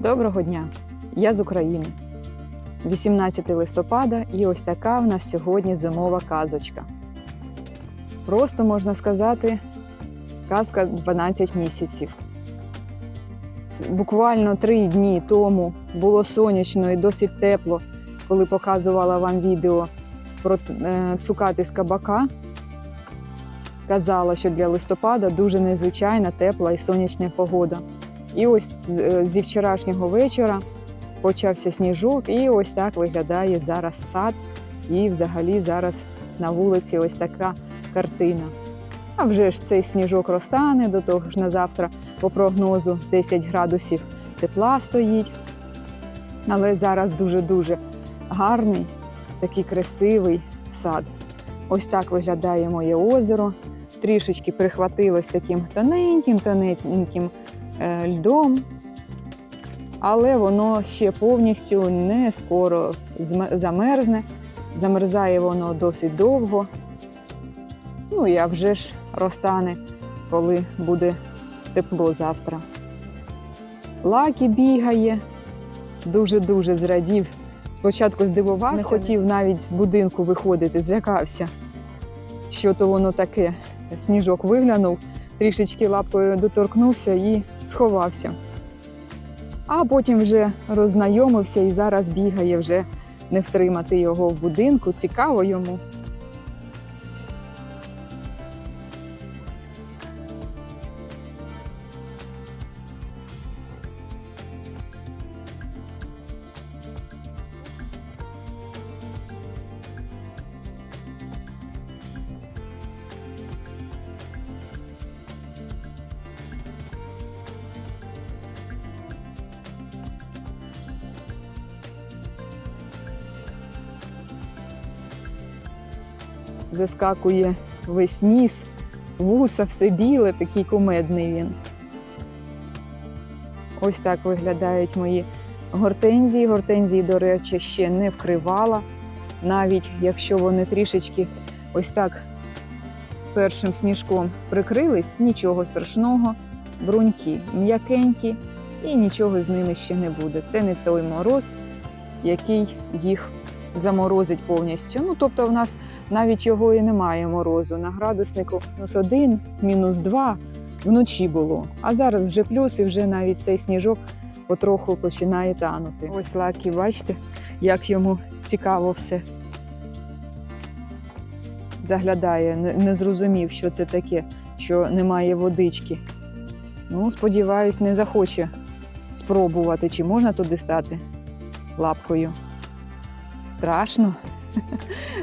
Доброго дня! Я з України. 18 листопада, і ось така в нас сьогодні зимова казочка. Просто можна сказати, казка 12 місяців. Буквально три дні тому було сонячно і досить тепло, коли показувала вам відео про е, цукати з кабака. Казала, що для листопада дуже незвичайна тепла і сонячна погода. І ось е, зі вчорашнього вечора почався сніжок, і ось так виглядає зараз сад. І взагалі зараз на вулиці ось така картина. А вже ж цей сніжок розтане, до того ж на завтра по прогнозу 10 градусів тепла стоїть. Але зараз дуже-дуже гарний, такий красивий сад. Ось так виглядає моє озеро. Трішечки прихватилось таким тоненьким, тоненьким е, льдом, але воно ще повністю не скоро замерзне. Замерзає воно досить довго. Ну і а вже ж розтане, коли буде тепло завтра. Лакі бігає, дуже-дуже зрадів. Спочатку здивувався, не хотів навіть з будинку виходити, злякався. Що то воно таке? Сніжок виглянув, трішечки лапкою доторкнувся і сховався. А потім вже роззнайомився і зараз бігає вже не втримати його в будинку. Цікаво йому. Заскакує весь ніс, вуса, все біле, такий кумедний він. Ось так виглядають мої гортензії. Гортензії, до речі, ще не вкривала. Навіть якщо вони трішечки ось так першим сніжком прикрились, нічого страшного, бруньки м'якенькі і нічого з ними ще не буде. Це не той мороз, який їх заморозить повністю. Ну, тобто, в нас навіть його і немає морозу. На градуснику мінус один, мінус два вночі було. А зараз вже плюс, і вже навіть цей сніжок потроху починає танути. Ось Лакі, бачите, як йому цікаво все. Заглядає, не, зрозумів, що це таке, що немає водички. Ну, сподіваюсь, не захоче спробувати, чи можна туди стати лапкою. Страшно.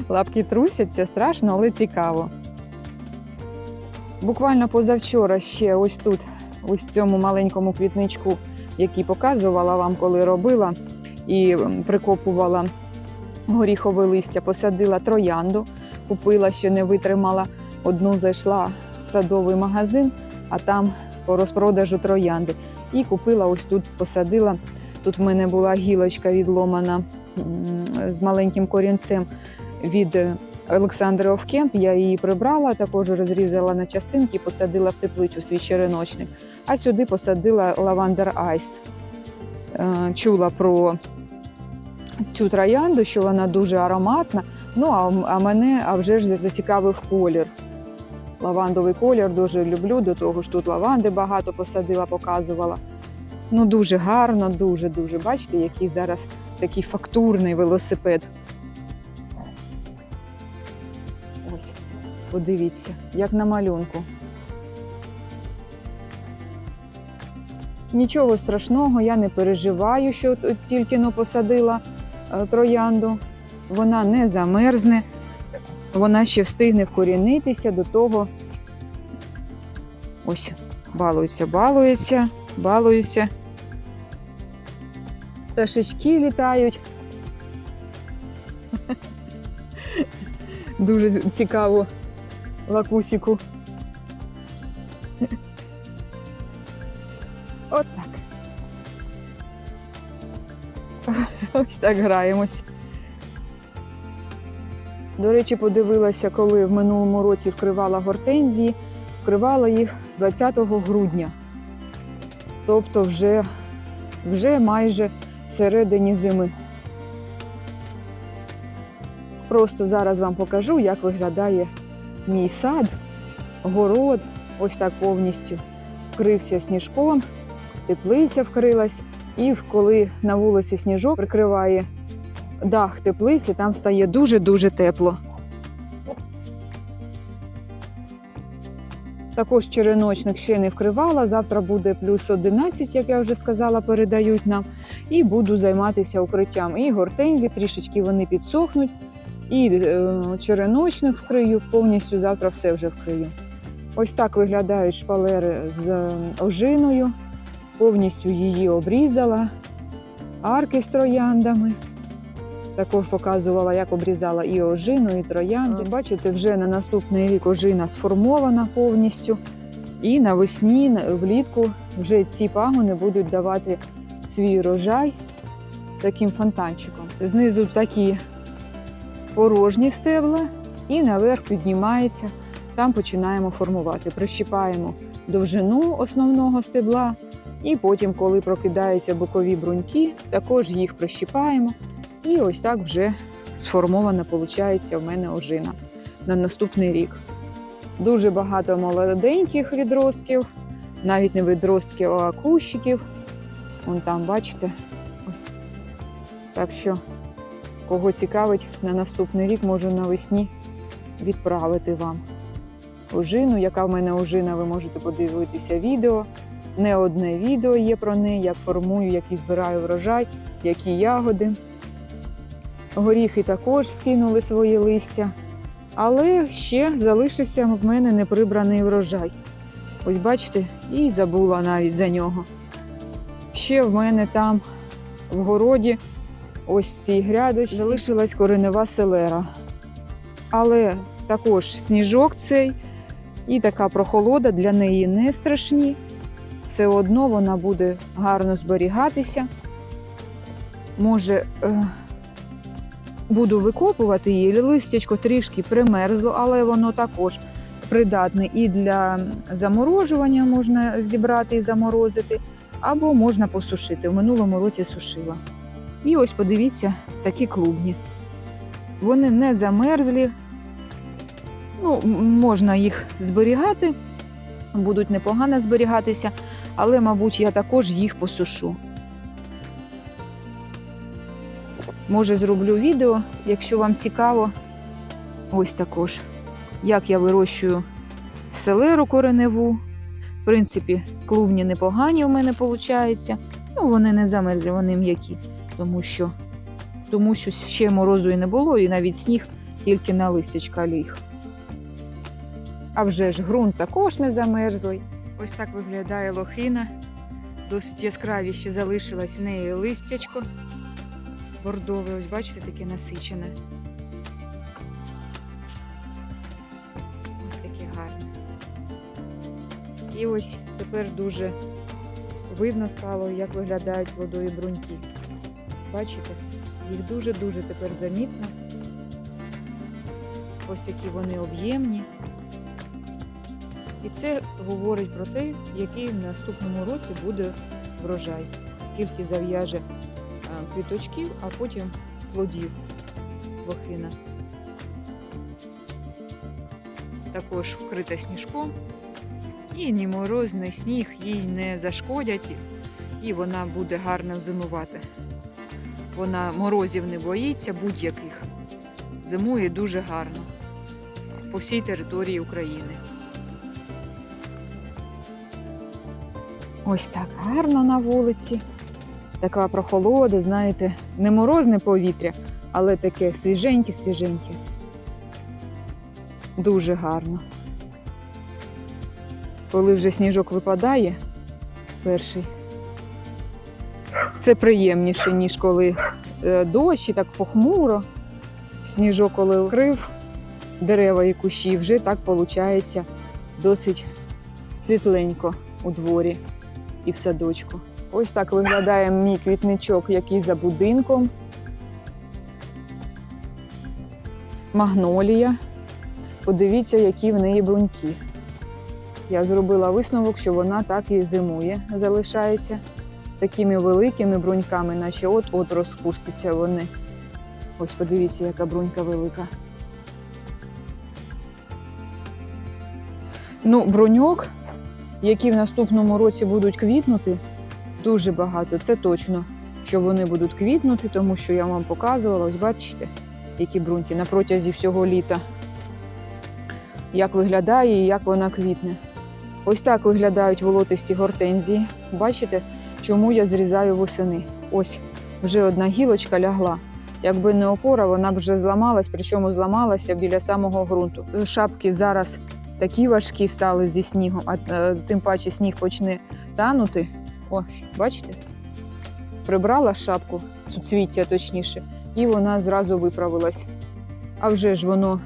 Лапки трусяться, страшно, але цікаво. Буквально позавчора ще ось тут, ось цьому маленькому квітничку, який показувала вам, коли робила і прикопувала горіхове листя, посадила троянду, купила, ще не витримала. Одну зайшла в садовий магазин, а там по розпродажу троянди. І купила ось тут, посадила. Тут в мене була гілочка відломана з маленьким корінцем від е, Олександри Овкент. Я її прибрала, також розрізала на частинки, посадила в теплицю свій череночник. А сюди посадила лавандер Айс. Е, Чула про цю троянду, що вона дуже ароматна. Ну а, мене а вже ж зацікавив колір. Лавандовий колір дуже люблю. До того ж тут лаванди багато посадила, показувала. Ну дуже гарно, дуже дуже. Бачите, який зараз такий фактурний велосипед. Ось, подивіться, як на малюнку. Нічого страшного, я не переживаю, що тільки но посадила е, троянду. Вона не замерзне, вона ще встигне вкорінитися до того. Ось, балується, балується, балується. Пташечки літають. Дуже цікаво лакусіку. От так. Ось так граємось. До речі, подивилася, коли в минулому році вкривала гортензії, вкривала їх 20 грудня. Тобто вже вже майже всередині зими. Просто зараз вам покажу, як виглядає мій сад, город, ось так повністю вкрився сніжком, теплиця вкрилась, і коли на вулиці сніжок прикриває дах теплиці, там стає дуже-дуже тепло. Також череночник ще не вкривала. Завтра буде плюс 11, як я вже сказала, передають нам. І буду займатися укриттям. І гортензії трішечки вони підсохнуть. І е, череночник вкрию, повністю завтра все вже вкрию. Ось так виглядають шпалери з е, ожиною. Повністю її обрізала. Арки з трояндами. Також показувала, як обрізала і ожину, і троянди. Бачите, вже на наступний рік ожина сформована повністю. І навесні, влітку вже ці пагони будуть давати свій рожай таким фонтанчиком. Знизу такі порожні стебла, і наверх піднімається. Там починаємо формувати. Прищіпаємо довжину основного стебла, і потім, коли прокидаються бокові бруньки, також їх прищіпаємо. І ось так вже сформована, виходить, в мене ожина на наступний рік. Дуже багато молоденьких відростків, навіть не відростків, а кущиків. Вон там, бачите. Так що, кого цікавить, на наступний рік можу навесні відправити вам ожину. Яка в мене ожина, ви можете подивитися відео. Не одне відео є про неї, як формую, який збираю врожай, які ягоди. Горіхи також скинули свої листя. Але ще залишився в мене неприбраний врожай. Ось бачите, і забула навіть за нього. Ще в мене там в городі, ось в цій грядочці, залишилась коренева селера. Але також сніжок цей і така прохолода для неї не страшні. Все одно вона буде гарно зберігатися. Може, е, буду викопувати її, листячко трішки примерзло, але воно також придатне і для заморожування можна зібрати і заморозити, або можна посушити. В минулому році сушила. І ось подивіться, такі клубні. Вони не замерзлі. Ну, можна їх зберігати, будуть непогано зберігатися, але, мабуть, я також їх посушу. Може, зроблю відео, якщо вам цікаво. Ось також, як я вирощую селеру кореневу. В принципі, клубні непогані у мене получаються. Ну, вони не замерзлі, вони м'які, тому що, тому що ще морозу і не було, і навіть сніг тільки на листячка ліг. А вже ж ґрунт також не замерзлий. Ось так виглядає лохина. Досить яскраві ще залишилось в неї листячко бордове, ось бачите, таке насичене. Ось таке гарне. І ось тепер дуже видно стало, як виглядають плодові бруньки. Бачите? Їх дуже-дуже тепер замітно. Ось такі вони об'ємні. І це говорить про те, який в наступному році буде врожай, скільки зав'яже квіточків, а потім плодів лохина. Також вкрита сніжком. І ні мороз, ні сніг їй не зашкодять, і вона буде гарно зимувати. Вона морозів не боїться будь-яких. Зимує дуже гарно по всій території України. Ось так гарно на вулиці. Така прохолода, знаєте, не морозне повітря, але таке свіженьке-свіженьке. Дуже гарно. Коли вже сніжок випадає, перший, це приємніше, ніж коли е, дощ і так похмуро. Сніжок, коли вкрив дерева і кущі, вже так виходить досить світленько у дворі і в садочку. Ось так виглядає мій квітничок, який за будинком. Магнолія. Подивіться, які в неї бруньки. Я зробила висновок, що вона так і зимує, залишається такими великими бруньками, наче от-от розпустяться вони. Ось подивіться, яка брунька велика. Ну, бруньок, які в наступному році будуть квітнути, дуже багато. Це точно, що вони будуть квітнути, тому що я вам показувала, ось бачите, які бруньки на протязі всього літа. Як виглядає і як вона квітне. Ось так виглядають волотисті гортензії. Бачите, чому я зрізаю восени? Ось вже одна гілочка лягла. Якби не опора, вона б вже зламалась, причому зламалася біля самого ґрунту. Шапки зараз такі важкі стали зі снігом, а е, тим паче сніг почне танути. Ось, бачите? Прибрала шапку, суцвіття точніше, і вона зразу виправилась. А вже ж воно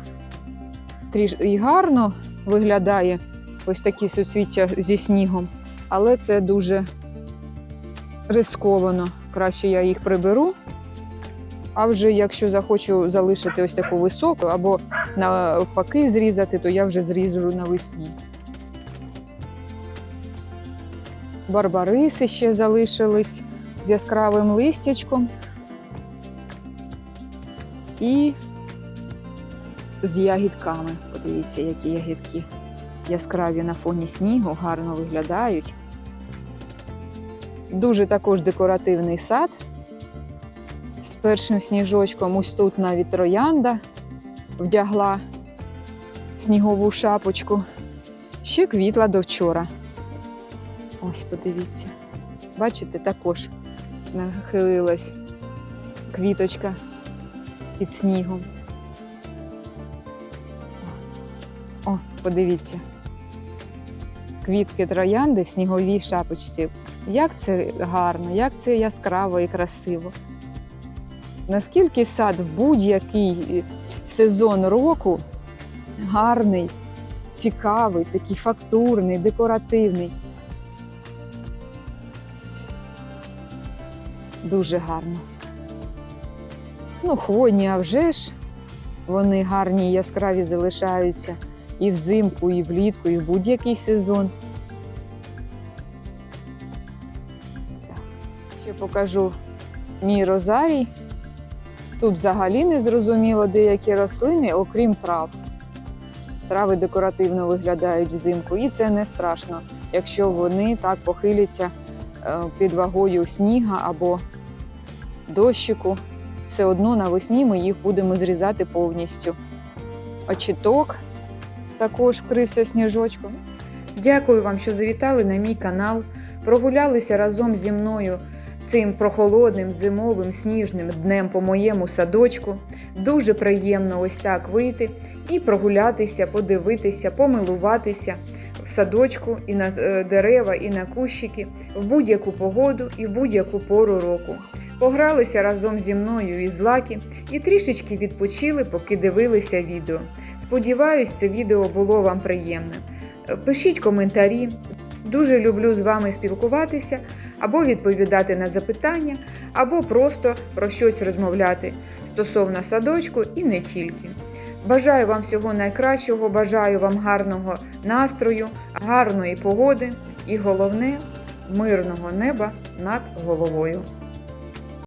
тріш і гарно виглядає, ось такі суцвіття зі снігом, але це дуже рисковано. Краще я їх приберу. А вже якщо захочу залишити ось таку високу або навпаки зрізати, то я вже зріжу навесні. Барбариси ще залишились з яскравим листячком. І з ягідками. Подивіться, які ягідки яскраві на фоні снігу, гарно виглядають. Дуже також декоративний сад з першим сніжочком. Ось тут навіть троянда вдягла снігову шапочку. Ще квітла до вчора. Ось подивіться. Бачите, також нахилилась квіточка під снігом. О, подивіться. Квітки троянди в сніговій шапочці. Як це гарно, як це яскраво і красиво. Наскільки сад в будь-який сезон року гарний, цікавий, такий фактурний, декоративний. Дуже гарно. Ну, хвойні, а вже ж вони гарні яскраві залишаються і взимку, і влітку, і в будь-який сезон. Ще покажу мій розарій. Тут взагалі не зрозуміло деякі рослини, окрім трав. Трави декоративно виглядають взимку, і це не страшно, якщо вони так похиляться е, під вагою сніга або дощику. Все одно навесні ми їх будемо зрізати повністю. Очіток також вкрився сніжочком. Дякую вам, що завітали на мій канал, прогулялися разом зі мною цим прохолодним зимовим сніжним днем по моєму садочку. Дуже приємно ось так вийти і прогулятися, подивитися, помилуватися в садочку і на е, дерева, і на кущики в будь-яку погоду і в будь-яку пору року. Погралися разом зі мною із Лакі і трішечки відпочили, поки дивилися відео. Сподіваюсь, це відео було вам приємним. Е, Пишіть коментарі. Дуже люблю з вами спілкуватися, або відповідати на запитання, або просто про щось розмовляти стосовно садочку і не тільки. Бажаю вам всього найкращого, бажаю вам гарного настрою, гарної погоди і головне мирного неба над головою.